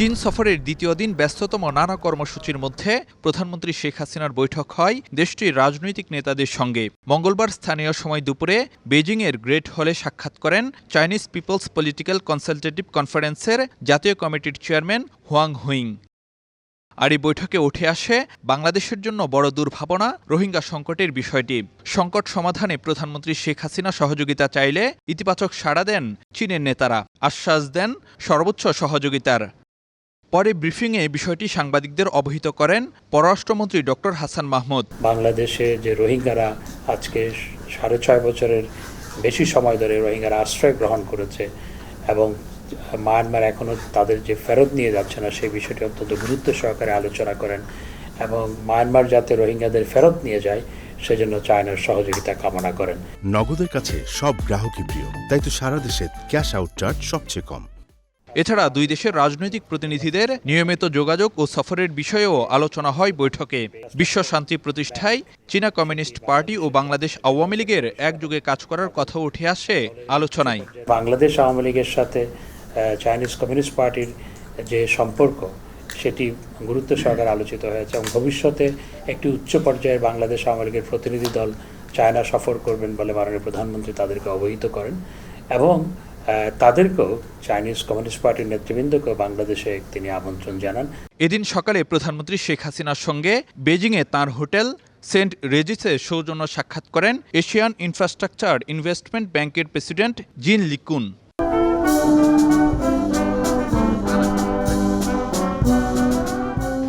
চীন সফরের দ্বিতীয় দিন ব্যস্ততম নানা কর্মসূচির মধ্যে প্রধানমন্ত্রী শেখ হাসিনার বৈঠক হয় দেশটির রাজনৈতিক নেতাদের সঙ্গে। মঙ্গলবার স্থানীয় সময় দুপুরে বেজিংয়ের গ্রেট হলে সাক্ষাৎ করেন চাইনিজ পিপলস পলিটিক্যাল কনসালটেটিভ কনফারেন্সের জাতীয় কমিটির চেয়ারম্যান হোয়াং হুইং আর এই বৈঠকে উঠে আসে বাংলাদেশের জন্য বড় দুর্ভাবনা, রোহিঙ্গা সংকটের বিষয়টি। সংকট সমাধানে প্রধানমন্ত্রী শেখ হাসিনা সহযোগিতা চাইলে ইতিবাচক সাড়া দেন চীনের নেতারা। আশ্বাস দেন সর্বোচ্চ সহযোগিতার। পরে ব্রিফিংয়ে বিষয়টি সাংবাদিকদের অবহিত করেন পররাষ্ট্রমন্ত্রী ডক্টর হাসান মাহমুদ। বাংলাদেশে যে রোহিঙ্গারা আজকে সাড়ে ছয় বছরের বেশি সময় ধরে রোহিঙ্গারা আশ্রয় গ্রহণ করেছে এবং মায়ানমার এখনও তাদের যে ফেরত নিয়ে যাচ্ছে না সেই বিষয়টি অত্যন্ত গুরুত্ব সহকারে আলোচনা করেন এবং মায়ানমার যাতে রোহিঙ্গাদের ফেরত নিয়ে যায় সেজন্য চায়নার সহযোগিতা কামনা করেন। নগদের কাছে সব গ্রাহকই প্রিয় তাই তো সারা দেশে ক্যাশ আউট চার্জ সবচেয়ে কম। এছাড়া দুই দেশের রাজনৈতিক প্রতিনিধিদের নিয়মিত যোগাযোগ ও সফরের বিষয়েও আলোচনা হয় বৈঠকে। বিশ্ব শান্তি প্রতিষ্ঠায় চীনা কমিউনিস্ট পার্টি ও বাংলাদেশ আওয়ামী লীগের একযোগে কাজ করার কথা উঠে আসে আলোচনায়। বাংলাদেশ আওয়ামী লীগের সাথে চাইনিজ কমিউনিস্ট পার্টির যে সম্পর্ক, সেটি গুরুত্ব সহকারে আলোচিত হয়েছে এবং ভবিষ্যতে একটি উচ্চ পর্যায়ের বাংলাদেশ আওয়ামী লীগের প্রতিনিধি দল চায়না সফর করবেন বলে মাননীয় প্রধানমন্ত্রী তাদেরকে অবহিত করেন এবং তাদেরকেও চাইনিজ কমিউনিস্ট পার্টির নেতৃবৃন্দকেও বাংলাদেশে তিনি আমন্ত্রণ জানান। এদিন সকালে প্রধানমন্ত্রী শেখ হাসিনার সঙ্গে বেজিংয়ে তার হোটেল সেন্ট রেজিসে সৌজন্য সাক্ষাৎ করেন এশিয়ান ইনফ্রাস্ট্রাকচার ইনভেস্টমেন্ট ব্যাংকের প্রেসিডেন্ট জিন লিকুন।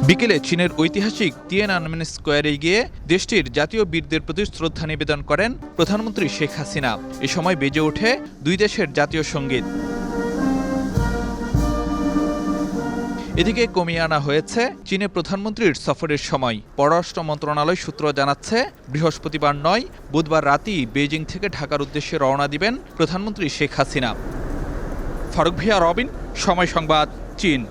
বিকেলে চীনের ঐতিহাসিক তিয়ানআনমেন স্কোয়ারে গিয়ে দেশটির জাতীয় বীরদের প্রতি শ্রদ্ধা নিবেদন করেন প্রধানমন্ত্রী শেখ হাসিনা। এ সময় বেজে ওঠে দুই দেশের জাতীয় সংগীত। এদিকে কমিয়ে আনা হয়েছে চীনে প্রধানমন্ত্রীর সফরের সময়। পররাষ্ট্র মন্ত্রণালয় সূত্র জানাচ্ছে, বৃহস্পতিবার নয়, বুধবার রাতেই বেজিং থেকে ঢাকার উদ্দেশ্যে রওনা দিবেন প্রধানমন্ত্রী শেখ হাসিনা। ফারুক ভিয়া, রবিন, সময় সংবাদ, চীন।